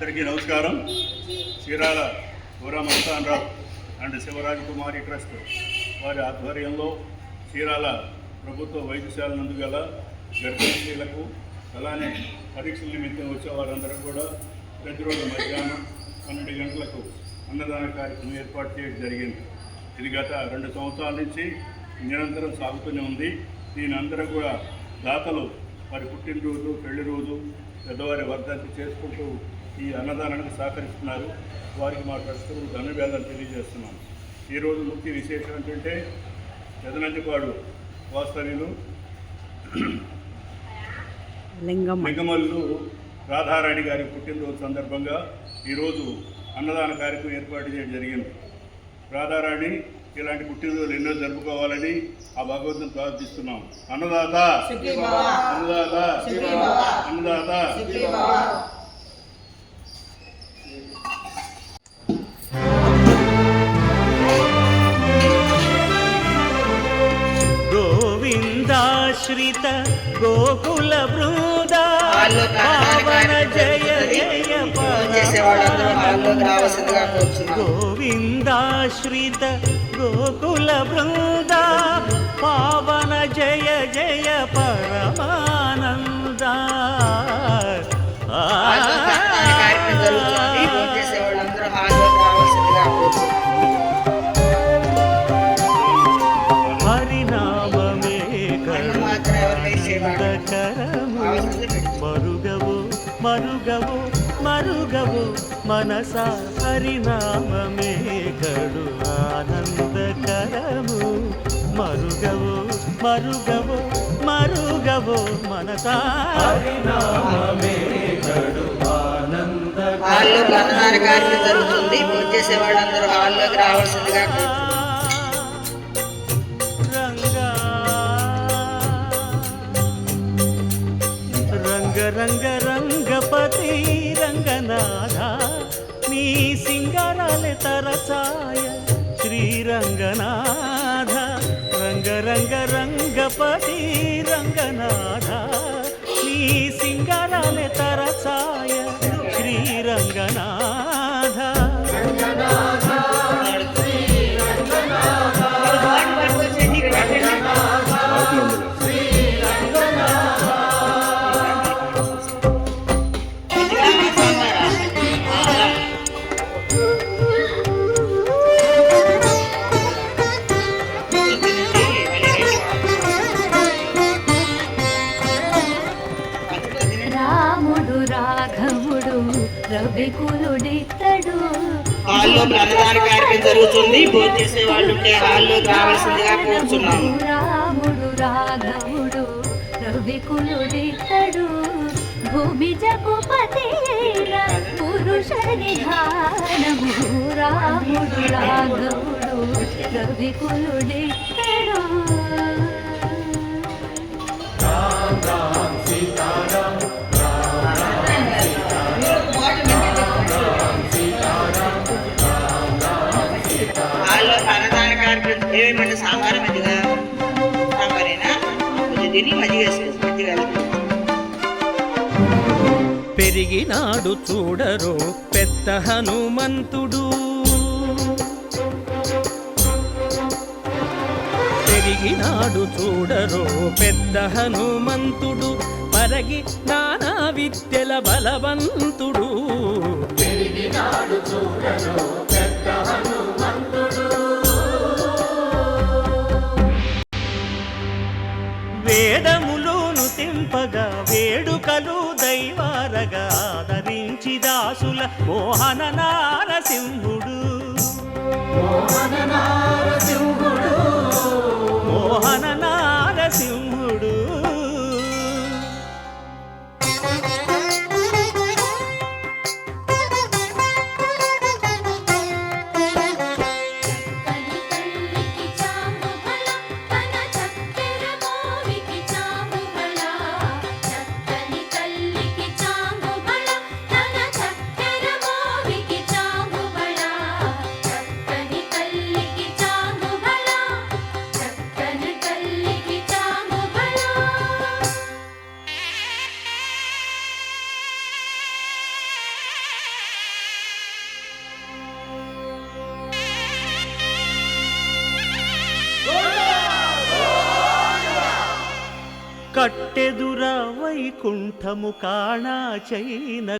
అందరికీ నమస్కారం. Chirala Pura Rao and Shivraj Kumari trust వారి ఆధ్వర్యంలో చీరాల ప్రభుత్వ వైద్యశాల నందు గల గర్భిణీ అలానే పరీక్షల నిమిత్తం వచ్చే వారందరూ కూడా ప్రతిరోజు మధ్యాహ్నం పన్నెండు గంటలకు అన్నదాన కార్యక్రమం ఏర్పాటు చేయడం జరిగింది. ఇది గత రెండు సంవత్సరాల నుంచి నిరంతరం సాగుతూనే ఉంది. దీని అందరూ కూడా దాతలు వారి పుట్టినరోజు పెళ్ళి రోజు పెద్దవారి వర్ధంతి చేసుకుంటూ ఈ అన్నదానానికి సహకరిస్తున్నారు. వారికి మా ట్రస్ట్ ధన్యవాదాలు తెలియజేస్తున్నాం. ఈరోజు ముఖ్య విశేషం ఏంటంటే పెదనందిపాడు వాస్తవ్యులు లింగమల్లు రాధారాణి గారి పుట్టినరోజు సందర్భంగా ఈరోజు అన్నదాన కార్యక్రమం ఏర్పాటు చేయడం జరిగింది. రాధారాణి ఇలాంటి పుట్టినరోజులు ఎన్నో జరుపుకోవాలని ఆ భగవంతుని ప్రార్థిస్తున్నాం. అన్నదాత. అన్నదాత. అన్నదాత. ఆశ్రిత గోకుల బృంద హాల్లో పావన జయ జయ గోవిందాశ్రిత గోకుల బృంద పావన జయ జయ పరమాన పెట్టుకోండి. మరుగవు మరుగవు మరుగవు మనస హరినామమే కడు ఆనందకరము మరుగవు మరుగవు మరుగవు మనస హరినామమే కడు హాల్లో అన్నదాన కార్యక్రమం జరుగుతుంది. ఫోన్ చేసే వాళ్ళందరూ హాల్లోకి రావాల్సిందిగా రంగ రంగపతి రంగనాథ నీ సింగరాలే తరసాయ శ్రీరంగనాథ. రంగ రంగ రంగపతి రంగనాథ నీ సింగారాలే తర హాల్లో అన్నదాన కార్యక్రమం జరుగుతుంది. ఫోన్ చేసే వాళ్ళు ఉంటే హాల్లోకి రావాల్సిందిగా కోరుచున్నాము. రాముడు రాఘవుడు రవికులుడితడు భూమి జగుపతి పురుష నిధానము. రాముడు రాఘవుడు రవికులుడితడు హాల్లో ఏమేమంటే సాంబార్ మజ్జిగ సాంబారేనా? కొంచెం తిని మజ్జిగ. పెరిగినాడు చూడరో పెద్ద హనుమంతుడు. పెరిగినాడు చూడరో పెద్ద హనుమంతుడు. పరగి నానా విద్యల బలవంతుడు. పెరిగినాడు చూడరో పెద్ద హనుమంతుడు. వేదములోను తెంపగా వేడుకలు దైవారగా ఆదరించి దాసుల మోహన నారసింహుడు. మోహన నారసింహుడు. కట్టెదుర వైకుంఠము కాణా చైన